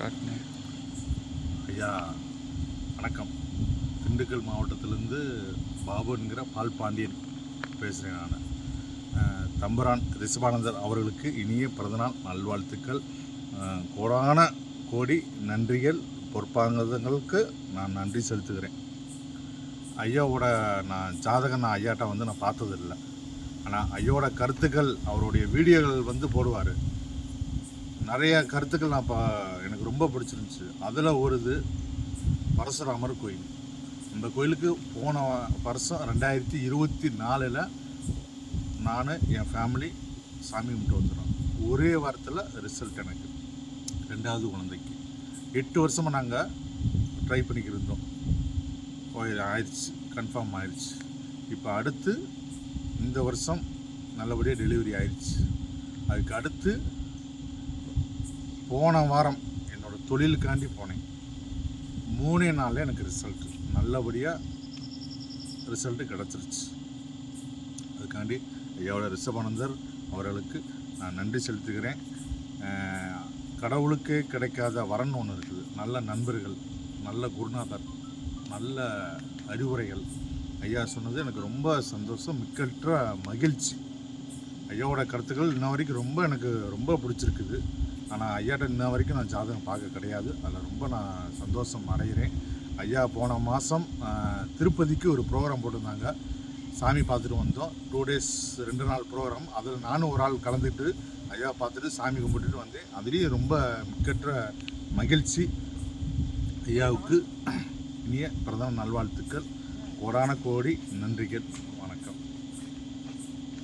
ஸ்டார்ட்னு ஐயா வணக்கம். திண்டுக்கல் மாவட்டத்திலேருந்து பாபுங்கிற பால் பாண்டியன் பேசுகிறேன் நான். தம்பரான் தம்புரான் ரிஷபானந்தர் அவர்களுக்கு இனிய பிறந்தநாள் நல்வாழ்த்துக்கள். கோடான கோடி நன்றிகள் பொறுப்பாங்கங்களுக்கு நான் நன்றி செலுத்துகிறேன். ஐயாவோட நான் ஜாதகம் நான் ஐயாட்ட வந்து நான் பார்த்ததில்லை. ஆனால் ஐயோட கருத்துக்கள் அவருடைய வீடியோகள் வந்து போடுவார். நிறைய கருத்துக்கள் நான் பா எனக்கு ரொம்ப பிடிச்சிருந்துச்சு. அதில் ஒரு இது பரசுராமர் கோயில். இந்த கோயிலுக்கு போன வருஷம் ரெண்டாயிரத்தி இருபத்தி நாலில் நான் என் ஃபேமிலி சாமி கும்பிட்டு வந்துடும் ஒரே வாரத்தில் ரிசல்ட் எனக்கு. ரெண்டாவது குழந்தைக்கு. எட்டு வருஷமாக நாங்கள் ட்ரை பண்ணிக்கிட்டு இருந்தோம். கோயில் ஆயிடுச்சு கன்ஃபார்ம் ஆயிடுச்சு. இப்போ அடுத்து இந்த வருஷம் நல்லபடியாக டெலிவரி ஆயிடுச்சு. அதுக்கு அடுத்து போன வாரம் தொழிலுக்காண்டி போனேன். மூணே நாளில் எனக்கு ரிசல்ட்டு நல்லபடியாக ரிசல்ட்டு கிடச்சிருச்சு. அதுக்காண்டி ஐயாவோட ரிஷபானந்தர் அவர்களுக்கு நான் நன்றி செலுத்துகிறேன். கடவுளுக்கே கிடைக்காத வரன் ஒன்று இருக்குது. நல்ல நண்பர்கள் நல்ல குருநாதர் நல்ல அறிவுரைகள். ஐயா சொன்னது எனக்கு ரொம்ப சந்தோஷம் மிக்கற்ற மகிழ்ச்சி. ஐயாவோட கருத்துக்கள் இன்ன வரைக்கும் ரொம்ப எனக்கு ரொம்ப பிடிச்சிருக்குது. ஆனால் ஐயாட்ட இன்ன வரைக்கும் நான் ஜாதகம் பார்க்க கிடையாது. அதில் ரொம்ப நான் சந்தோஷம் அடைகிறேன் ஐயா போன மாதம் திருப்பதிக்கு ஒரு ப்ரோக்ராம் போட்டிருந்தாங்க. சாமி பார்த்துட்டு வந்தோம். டூ டேஸ் ரெண்டு நாள் ப்ரோக்ராம். அதில் நானும் ஒரு ஆள் கலந்துட்டு ஐயா பார்த்துட்டு சாமி கும்பிட்டுட்டு வந்தேன். அதுலேயும் ரொம்ப மிக்கற்ற மகிழ்ச்சி ஐயாவுக்கு. இனிய பிரதம நல்வாழ்த்துக்கள். கோடான கோடி நன்றிகள். வணக்கம்.